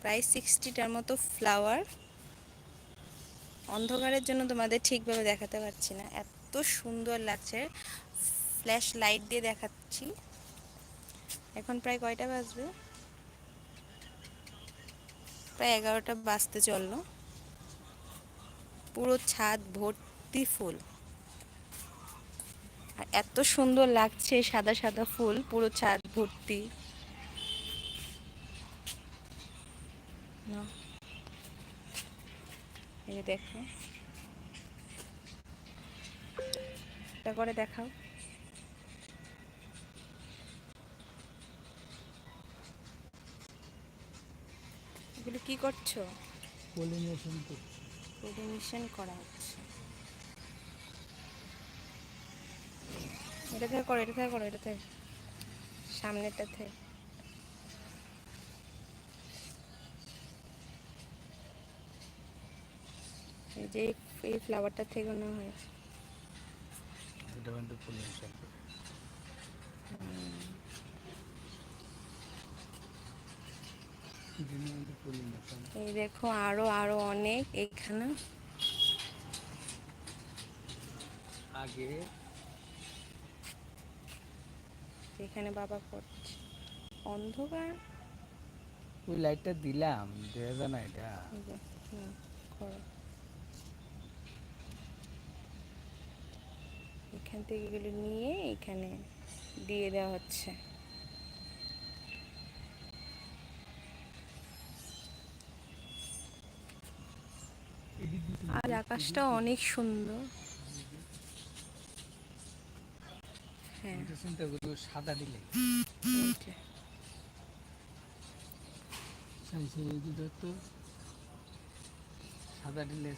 প্রায় সিক্সটিটার মতো ফ্লাওয়ার অন্ধকারের জন্য তোমাদের ঠিকভাবে দেখাতে পারছি না। এত সুন্দর লাগছে। ফ্ল্যাশ লাইট দিয়ে দেখাচ্ছি। এখন প্রায় কয়টা বাজবে? প্রায় এগারোটা বাজতে চলল। পুরো ছাদ ভর্তি ফুল। আর এত সুন্দর লাগছে সাদা সাদা ফুল, পুরো ছাদ ভর্তি। নাও। এই যে দেখো। এটা করে দেখাও। এগুলো কি করছ? পলিনেশন করছি। পলিনেশন করা হচ্ছে। এটা থেকে করো এটা থেকে করো এটা থেকে। সামনেটা থেকে। এই যে এই- ফ্লাওয়ারটা থেকে নেওয়া হয়েছে। এটা কিন্তু এই দেখো আরও আরও অনেক এখানে। আগে এখানে বাবা করছে। অন্ধকার। ওই লাইটটা দিলাম দেখা যায় না এটা। করো। এখান থেকে এগুলো নিয়ে এখানে দিয়ে দেওয়া হচ্ছে। আর আকাশটা অনেক সুন্দর। হ্যাঁ। সাদা দিলে। সাদা দিলে।